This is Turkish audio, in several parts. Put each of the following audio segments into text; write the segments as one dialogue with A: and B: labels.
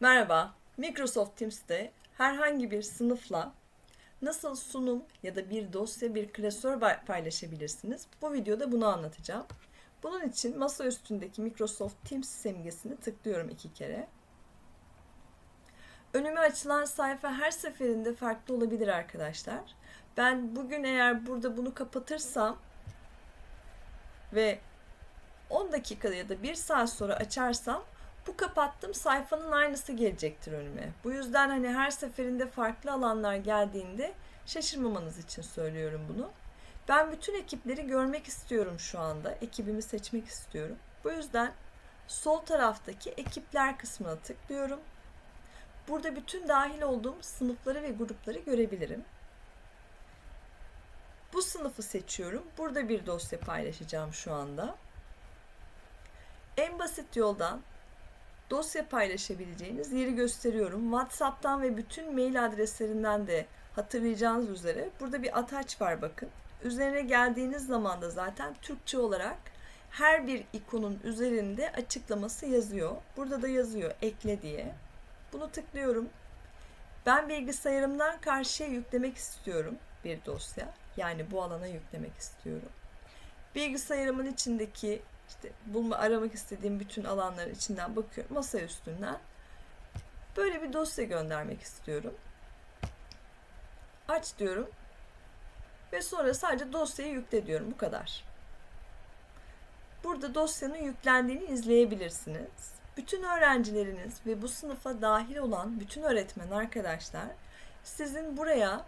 A: Merhaba, Microsoft Teams'te herhangi bir sınıfla nasıl sunum ya da bir dosya, bir klasör paylaşabilirsiniz? Bu videoda bunu anlatacağım. Bunun için masa üstündeki Microsoft Teams simgesini tıklıyorum iki kere. Önüme açılan sayfa her seferinde farklı olabilir arkadaşlar. Ben bugün eğer burada bunu kapatırsam ve 10 dakika ya da 1 saat sonra açarsam bu kapattığım sayfanın aynısı gelecektir önüme. Bu yüzden hani her seferinde farklı alanlar geldiğinde şaşırmamanız için söylüyorum bunu. Ben bütün ekipleri görmek istiyorum şu anda. Ekibimi seçmek istiyorum. Bu yüzden sol taraftaki ekipler kısmına tıklıyorum. Burada bütün dahil olduğum sınıfları ve grupları görebilirim. Bu sınıfı seçiyorum. Burada bir dosya paylaşacağım şu anda. En basit yoldan dosya paylaşabileceğiniz yeri gösteriyorum. WhatsApp'tan ve bütün mail adreslerinden de hatırlayacağınız üzere burada bir ataç var bakın. Üzerine geldiğiniz zaman da zaten Türkçe olarak her bir ikonun üzerinde açıklaması yazıyor. Burada da yazıyor ekle diye. Bunu tıklıyorum. Ben bilgisayarımdan karşıya yüklemek istiyorum bir dosya. Yani bu alana yüklemek istiyorum. Bilgisayarımın içindeki işte bulma aramak istediğim bütün alanların içinden bakıyorum masa üstünden. Böyle bir dosya göndermek istiyorum. Aç diyorum. Ve sonra sadece dosyayı yükle diyorum. Bu kadar. Burada dosyanın yüklendiğini izleyebilirsiniz. Bütün öğrencileriniz ve bu sınıfa dahil olan bütün öğretmen arkadaşlar sizin buraya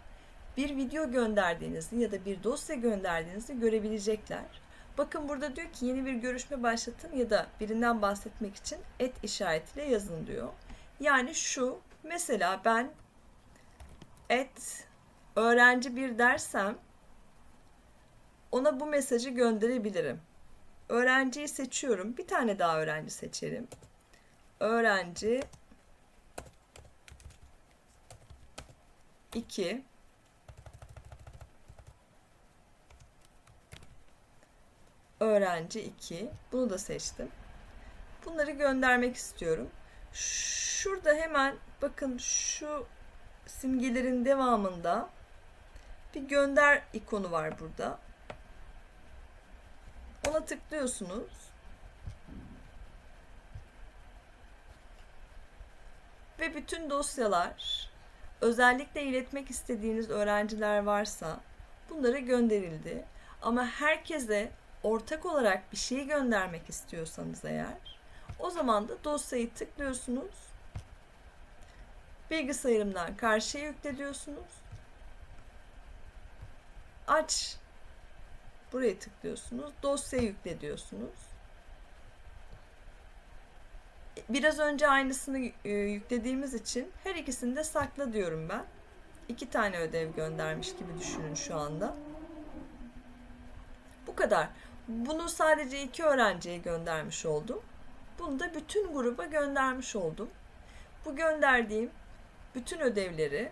A: bir video gönderdiğinizi ya da bir dosya gönderdiğinizi görebilecekler. Bakın burada diyor ki yeni bir görüşme başlatın ya da birinden bahsetmek için et işaretiyle yazın diyor. Yani şu mesela ben et öğrenci bir dersem ona bu mesajı gönderebilirim. Öğrenciyi seçiyorum. Bir tane daha öğrenci seçelim. Öğrenci 2 öğrenci 2. Bunu da seçtim. Bunları göndermek istiyorum. Şurada hemen bakın şu simgelerin devamında bir gönder ikonu var burada. Ona tıklıyorsunuz. Ve bütün dosyalar özellikle iletmek istediğiniz öğrenciler varsa bunları gönderildi. Ama herkese ortak olarak bir şey göndermek istiyorsanız eğer o zaman da dosyayı tıklıyorsunuz. Bilgisayarımdan karşıya yükle diyorsunuz. Aç. Buraya tıklıyorsunuz. Dosyayı yükle diyorsunuz. Biraz önce aynısını e, yüklediğimiz için her ikisini de sakla diyorum ben. İki tane ödev göndermiş gibi düşünün şu anda. Bu kadar. Bunu sadece iki öğrenciye göndermiş oldum. Bunu da bütün gruba göndermiş oldum. Bu gönderdiğim bütün ödevleri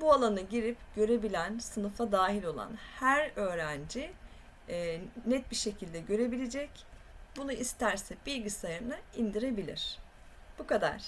A: bu alana girip görebilen, sınıfa dahil olan her öğrenci e, net bir şekilde görebilecek. Bunu isterse bilgisayarına indirebilir. Bu kadar.